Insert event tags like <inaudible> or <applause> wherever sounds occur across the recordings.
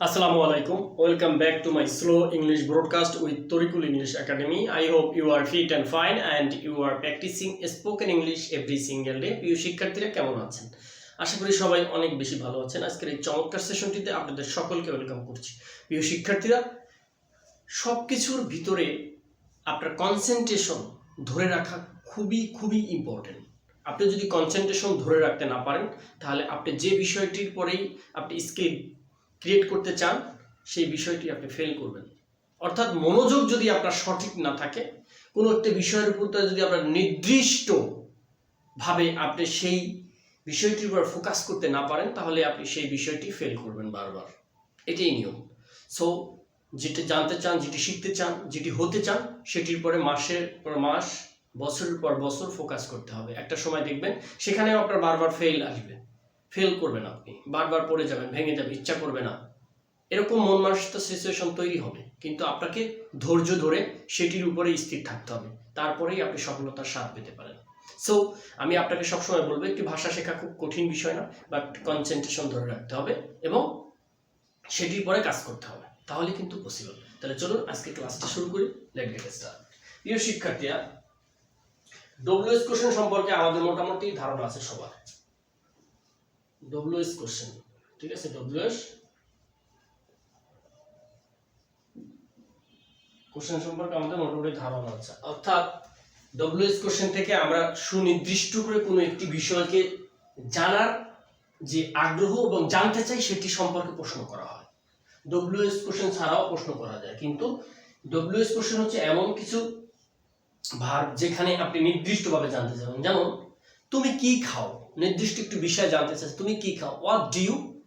Assalamu alaikum. Welcome back to my slow English broadcast with Torikul English Academy. I hope you are fit and fine and you are practicing spoken English every single day. প্রিয় শিক্ষার্থীরা, কেমন আছেন আশা করি সবাই অনেক বেশি ভালো আছেন আজকের এই চমৎকার সেশনটিতে আপনাদের সকলকে ওয়েলকাম করছি প্রিয় শিক্ষার্থীরা সব কিছুর ভিতরে আপনার কনসেন্ট্রেশন ধরে রাখা খুবই খুবই ইম্পর্টেন্ট আপনি যদি কনসেন্ট্রেশন ধরে রাখতে না পারেন, তাহলে আপনি যে বিষয়টির পরেই আপনি স্কিল ক্রিয়েট করতে চান, সেই বিষয়টি আপনি ফেল করবেন। অর্থাৎ মনোযোগ যদি আপনার সঠিক না থাকে, কোনো একটি বিষয়ের উপর যদি আপনার নির্দিষ্ট ভাবে আপনি সেই বিষয়টির উপর ফোকাস করতে না পারেন, তাহলে আপনি সেই বিষয়টি ফেল করবেন বারবার। এটাই নিয়ম। সো যেটি জানতে চান, যেটি শিখতে চান, যেটি হতে চান, সেটির পরে মাসের পর মাস, বছরের পর বছর ফোকাস করতে হবে। একটা সময় দেখবেন, সেখানেও আপনার বারবার ফেল আসবে। ফেল করবেন আপনি, বারবার পড়ে যাবেন, ভেঙে যাবে, ইচ্ছা করবে না। এরকম মন মানসিকতা সিচুয়েশন তৈরি হবে। কিন্তু আপনাকে ধৈর্য ধরে সেটির উপরে স্থির থাকতে হবে। তারপরেই আপনি সফলতার স্বাদ পেতে পারেন। সো আমি আপনাকে সবসময় বলব, একটি ভাষা শেখা খুব কঠিন বিষয় না বাট কনসেন্ট্রেশন ধরে রাখতে হবে এবং সেটির পরে কাজ করতে হবে। তাহলে কিন্তু পসিবল তাহলে চলুন, আজকে ক্লাসটা শুরু করি। লেট গেট স্টার্ট প্রিয় শিক্ষার্থীরা ডব্লিউএস কোশ্চেন সম্পর্কে আমাদের মোটামুটি ধারণা আছে সবার। ডব্লিউএস কোশ্চেন ঠিক আছে ডব্লিউএস কোশ্চেন সম্পর্কে আমাদের মোটামুটি ধারণা আছে। অর্থাৎ ডব্লিউএস কোশ্চেন থেকে আমরা সুনির্দিষ্ট করে কোনো একটি বিষয়কে জানার যে আগ্রহ এবং জানতে চাই, সেটি সম্পর্কে প্রশ্ন করা হয়। ডব্লিউএস কোশ্চেন ছাড়াও প্রশ্ন করা যায়। কিন্তু ডব্লিউএস কোশ্চেন হচ্ছে এমন কিছু ভার্ব যেখানে আপনি নির্দিষ্টভাবে জানতে চান। যেমন তুমি কি খাও? নির্দিষ্ট একটু বিষয় জানতে চাচ্ছ, তুমি কি খাও? হোয়াট ডু ইউ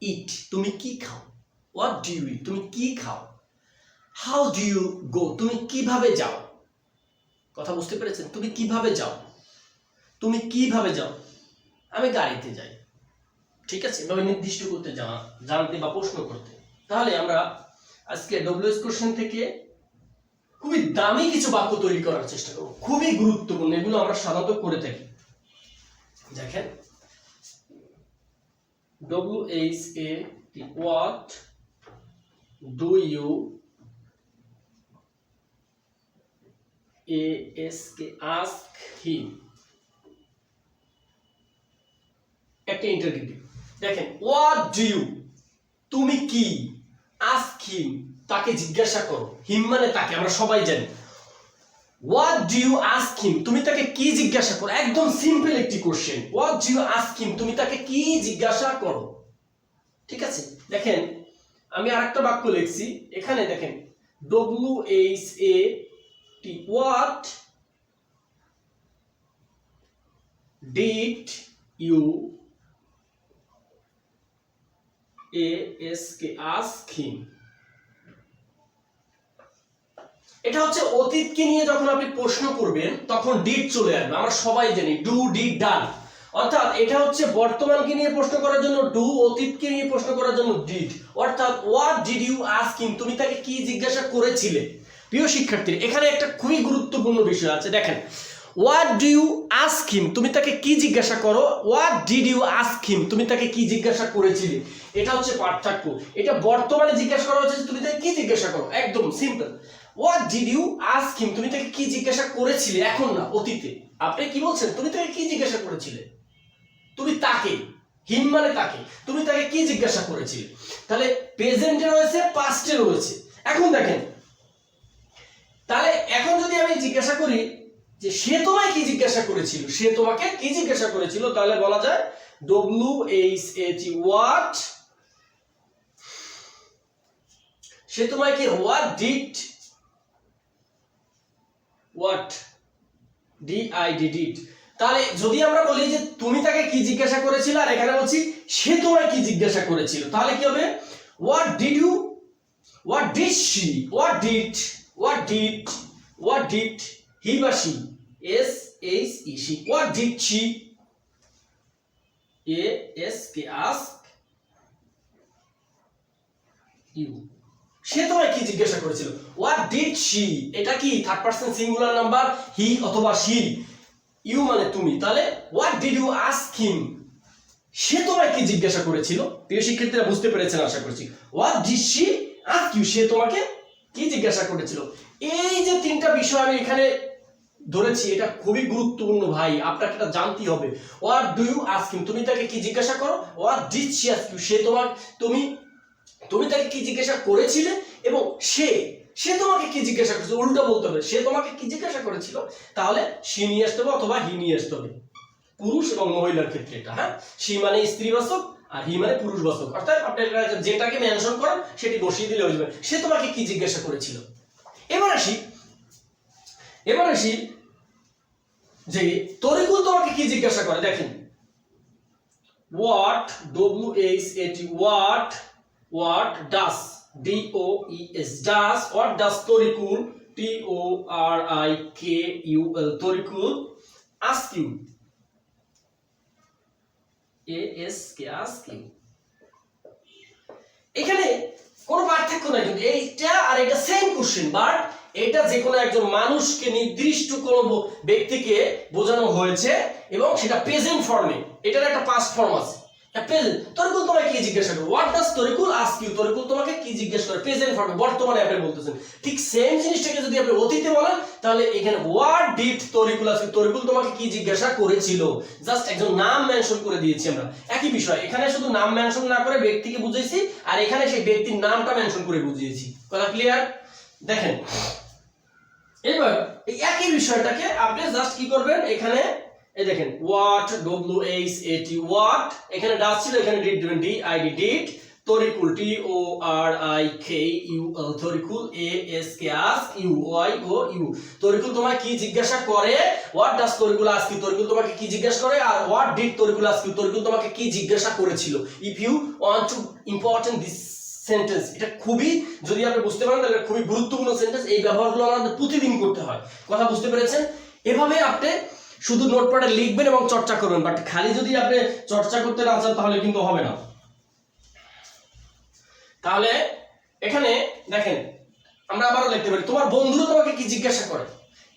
ইট তুমি কি খাও? হোয়াট ডু ইউ ইট তুমি কি খাও? হাউ ডু ইউ গো তুমি কীভাবে যাও? কথা বুঝতে পেরেছেন? তুমি কীভাবে যাও? তুমি কীভাবে যাও? আমি গাড়িতে যাই। ঠিক আছে? এভাবে নির্দিষ্ট করতে জানা, জানতে বা প্রশ্ন করতে। তাহলে আমরা আজকে ডব্লিউএস কোশ্চেন থেকে খুবই দামি কিছু বাক্য তৈরি করার চেষ্টা করব। খুবই গুরুত্বপূর্ণ, এগুলো আমরা সাধারণত করে থাকি। দেখেন W H A what do you A S K ask him একটা ইন্টারভিউ দেখেন হোয়াট ডু ইউ তুমি কি? আস্ক হিম তাকে জিজ্ঞাসা করো। হিম মানে তাকে, আমরা সবাই জানি। What do you ask him তুমি তাকে কি জিজ্ঞাসা করো? একদম সিম্পল একটি question what do you ask him তুমি তাকে কি জিজ্ঞাসা করো? ঠিক আছে? দেখেন, আমি আরেকটা বাক্য লিখছি। এখানে দেখেন W H A T what did you A S K ask him এটা হচ্ছে অতীতকে নিয়ে যখন আপনি প্রশ্ন করবেন, তখন ডিড চলে আসবে। আমরা সবাই জানি ডু ডিড ডান অর্থাৎ এটা হচ্ছে বর্তমানকে নিয়ে প্রশ্ন করার জন্য ডু অতীতকে নিয়ে প্রশ্ন করার জন্য ডিড অর্থাৎ হোয়াট ডিড ইউ আস্ক তুমি তাকে কি জিজ্ঞাসা করেছিলে? প্রিয় শিক্ষার্থী এখানে একটা খুবই গুরুত্বপূর্ণ বিষয় আছে। দেখেন what do you ask him তুমি তাকে কি জিজ্ঞাসা করো? What did you ask him তুমি তাকে কি জিজ্ঞাসা করেছিলে? এটা হচ্ছে পার্থক্য। এটা বর্তমানে জিজ্ঞাসা করা হচ্ছে তুমি তাকে কি জিজ্ঞাসা করো? একদম simple what did you ask him তুমি তাকে কি জিজ্ঞাসা করেছিলে? এখন না, অতীতে। আপনি কি বলছেন? তুমি তাকে কি জিজ্ঞাসা করেছিলে? তুমি তাকে? হিম মানে তাকে। তুমি তাকে কি জিজ্ঞাসা করেছিলে? তাহলে প্রেজেন্টে রয়েছে পাস্টে রয়েছে। এখন দেখেন। তাহলে এখন যদি আমি জিজ্ঞাসা করি যে সে তোমায় কি জিজ্ঞাসা করেছিল? সে তোমাকে কি জিজ্ঞাসা করেছিল? তাহলে বলা যায় ডব্লিউ এইচ এইচ হোয়াট সে তোমায় কি what did what D I did তাহলে যদি আমরা বলি যে তুমি তাকে কি জিজ্ঞাসা করেছিল, আর এখানে বলছি সে তোমায় কি জিজ্ঞাসা করেছিল, তাহলে কি হবে? What did you what did she what did what did what did he বা she S H E she what did she A S K ask you সে তোমায় কি জিজ্ঞাসা করেছিল? হোয়াট ডিড শি এটা কি third person singular number he অথবা she you মানে তুমি। তাহলে what did you ask him সে তোমায় কি জিজ্ঞাসা করেছিল? প্রিয় শিক্ষার্থীরা, বুঝতে পেরেছেন আশা করছি। What did she ask you সে তোমাকে কি জিজ্ঞাসা করেছিল? এই যে তিনটা বিষয় আমি এখানে ধরেছি, এটা খুবই গুরুত্বপূর্ণ ভাই, আপনাকে এটা জানতেই হবে। What do you ask him তুমি তাকে কি জিজ্ঞাসা করো? What did she ask you সে তোমার তুমি তুমি তাকে কি জিজ্ঞাসা করেছিলে? এবং সে সে তোমাকে কি জিজ্ঞাসা করেছিল উল্টো বলতে হবে, সে তোমাকে কি জিজ্ঞাসা করেছিল? তাহলে সে নিয়ে আসতে হবে অথবা হি নিয়ে আসতে হবে। পুরুষ এবং মহিলার ক্ষেত্রে এটা হ্যাঁ? সি মানে স্ত্রীবাচক আর হি মানে পুরুষবাচক। অর্থাৎ আপনি যেটাকে মেনশন করেন, সেটি বসিয়ে দিলে হয়ে সে তোমাকে কি জিজ্ঞাসা করেছিল? এবার আসি এবার আসি যে তরিকুল তোমাকে কি জিজ্ঞাসা করে? দেখেন what W H A T what what does D O E S does what does Tarikul T O R I K U L Tarikul ask you A S K ask you এখানে কোনো পার্থক্য নাই কিন্তু এইটা আর এটা same question but এটা যে কোনো একজন মানুষকে নির্দিষ্ট কোনো ব্যক্তিকে বোঝানো হয়েছে এবং সেটা প্রেজেন্ট ফর্মে এটার একটা পাস্ট ফর্ম আছে। প্রেজেন্ট তরিকুল তোমাকে কি জিজ্ঞাসা করে? What does Tarikul ask you Tarikul তোমাকে কি জিজ্ঞেস করে? প্রেজেন্ট ফর্মে, বর্তমানে আপনি বলতেছেন। ঠিক সেম জিনিসটাকে যদি আপনি অতীতে বলেন, তাহলে এখানে what did Tarikul ask Tarikul তোমাকে কি জিজ্ঞাসা করেছিল? জাস্ট একজন নাম মেনশন করে দিয়েছি আমরা। একই বিষয়, এখানে শুধু নাম মেনশন না করে ব্যক্তিকে বুঝিয়েছি আর এখানে সেই ব্যক্তির নামটা মেনশন করে বুঝিয়েছি। কথা ক্লিয়ার দেখেন, এবার এই একই বিষয়টাকে আপনি জাস্ট কি করবেন? এখানে এই দেখেন what W H A T what এখানে ডাস ছিল, এখানে ডিড দিবেন D I D did Tarikul T O R I K U Tarikul A S K ask you Y O U Tarikul তোমায় কি জিজ্ঞাসা করে? What does Tarikul ask you Tarikul তোমাকে কি জিজ্ঞাসা করে? আর what did Tarikul ask you Tarikul তোমাকে কি জিজ্ঞাসা করেছিল? If you want to important this sentence এটা খুবই, যদি আপনি বুঝতে পারেন, তাহলে খুবই গুরুত্বপূর্ণ সেন্টেন্স এই ব্যবহারগুলো আমাদের প্রতিদিন করতে হয়। কথা বুঝতে পেরেছেন? এভাবে আপনি শুধু নোটপ্যাডে লিখবেন এবং চর্চা করবেন বাট খালি যদি আপনি চর্চা করতে না চান, তাহলে কিন্তু হবে না। তাহলে এখানে দেখেন, আমরা আবারও লিখতে পারি, তোমার বন্ধুরা তোমাকে কি জিজ্ঞাসা করে?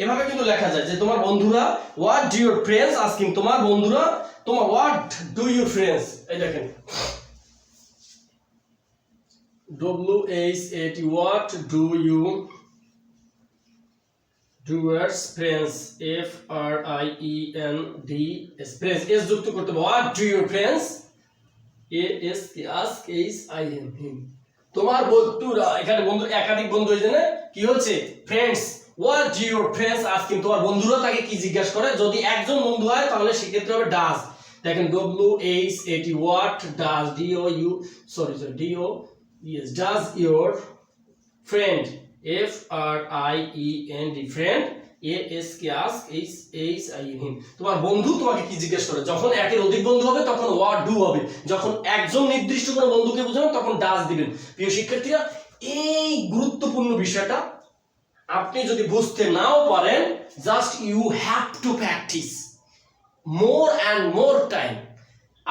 এভাবে কিন্তু লেখা যায় যে, তোমার বন্ধুরা what do your friends asking তোমার বন্ধুরা, তোমার হোয়াট ডু ইউর ফ্রেন্ডস এই দেখেন। W H A T do do doers friends F R I E N D S. Friends S যুক্ত করতে হবে। What do your friends? A S K ask H I M him তোমার বন্ধুরা এখানে বন্ধু একাধিক বন্ধু হয়েছে না? কি হচ্ছে? Friends what do your friends asking তোমার বন্ধুরা তাকে কি জিজ্ঞাসা করে? যদি একজন বন্ধু হয় তাহলে সেক্ষেত্রে হবে ডাজ দেখেন W H A T what does D O U sorry sorry D O Yes, does your friend R I E N D friend A, S, K ask H H, I U him তোমার বন্ধু তোমাকে কি জিজ্ঞেস করে? যখন একের অধিক বন্ধু হবে, তখন ওয়াট ডু হবে। যখন একজন নির্দিষ্ট কোনো বন্ধুকে বোঝাবেন তখন ডাজ দিবেন। প্রিয় শিক্ষার্থীরা, এই গুরুত্বপূর্ণ বিষয়টা আপনি যদি বুঝতে নাও পারেন just you have to practise more and more time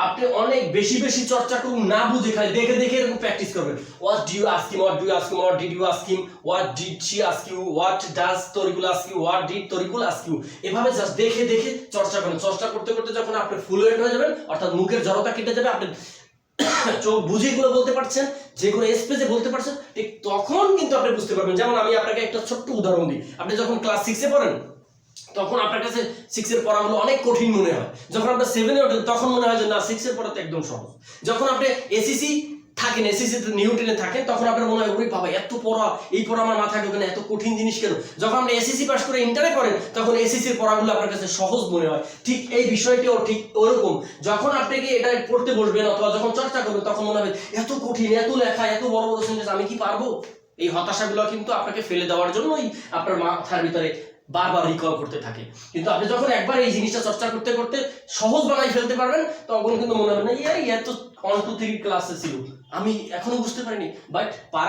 আপনি অনেক বেশি বেশি চর্চা করুন, না বুঝে খালি দেখে দেখে এরকম প্র্যাকটিস করবেন। What do you ask him what do you ask him what did you ask him what did she ask you what does Tarikul ask you what did Tarikul ask you এভাবে just দেখে দেখে চর্চা করেন। চর্চা করতে করতে যখন আপনি ফ্লুয়েন্ট হয়ে যাবেন, অর্থাৎ মুখের জড়তা কেটে যাবে, আপনি <coughs> চোখ বুঝে এগুলো বলতে পারছেন, যে কোনো স্পেসে বলতে পারছেন, ঠিক তখন কিন্তু আপনি বুঝতে পারবেন। যেমন আমি আপনাকে একটা ছোট্ট উদাহরণ দিই। আপনি যখন ক্লাস সিক্সে পড়েন তখন আপনার কাছে সিক্সের পড়াগুলো অনেক কঠিন মনে হয়। যখন আপনার সেভেনে ওঠেন তখন মনে হয় যে, না সিক্সের পড়া তো একদম সহজ। যখন আপনি এসিসি থাকেন এসিসি নিউ টেনে থাকেন, তখন আপনার মনে হয়, ওরে বাবা, এত পড়া, এই পড়া আমার মাথায় ঢোকে না, এত কঠিন জিনিস কেন? যখন আপনি এসিসি পাস করে ইন্টারে করেন, তখন এসিসির পড়াগুলো আপনার কাছে সহজ মনে হয়। ঠিক এই বিষয়টিও ঠিক ওরকম। যখন আপনি কি এটা পড়তে বসবেন অথবা যখন চর্চা করবেন, তখন মনে হবে, এত কঠিন, এত লেখা, এত বড় বড় সেন্টেন্স আমি কি পারব? এই হতাশাগুলো কিন্তু আপনাকে ফেলে দেওয়ার জন্যই আপনার মাথার ভিতরে বারবার রিকল করতে থাকে। কিন্তু আপনি যখন একবার এই জিনিসটা চর্চা করতে করতে সহজ বানাই ফেলতে পারবেন তখন কিন্তু মনে হবে না ইয়ার ইয়ার তো ওয়ান টু থ্রি ক্লাসে ছিল। আমি এখনও বুঝতে পারিনি। বাট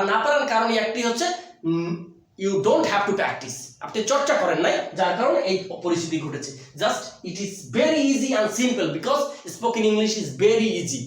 না পারার কারণ একটি হচ্ছে you don't have to practise আপনি চর্চা করেন নাই, যার কারণে এই পরিস্থিতি ঘটেছে। Just it is very easy and simple because spoken English is very easy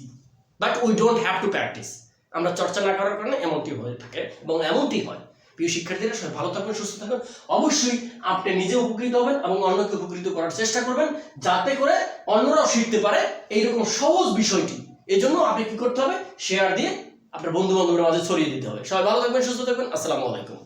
but we don't have to practise আমরা চর্চা না করার কারণে এমনটি হয়ে থাকে এবং এমনটি হয়। প্রিয় শিক্ষার্থীরা, সবাই ভালো থাকবেন, সুস্থ থাকবেন। অবশ্যই আপনি নিজে উপকৃত হবেন এবং অন্যকে উপকৃত করার চেষ্টা করবেন যাতে করে অন্যরাও শিখতে পারে এইরকম সহজ বিষয়টি। এই জন্য আপনি কি করতে হবে? শেয়ার দিয়ে আপনার বন্ধু বান্ধবের মাঝে ছড়িয়ে দিতে হবে। সবাই ভালো থাকবেন, সুস্থ থাকবেন। আসসালামু আলাইকুম।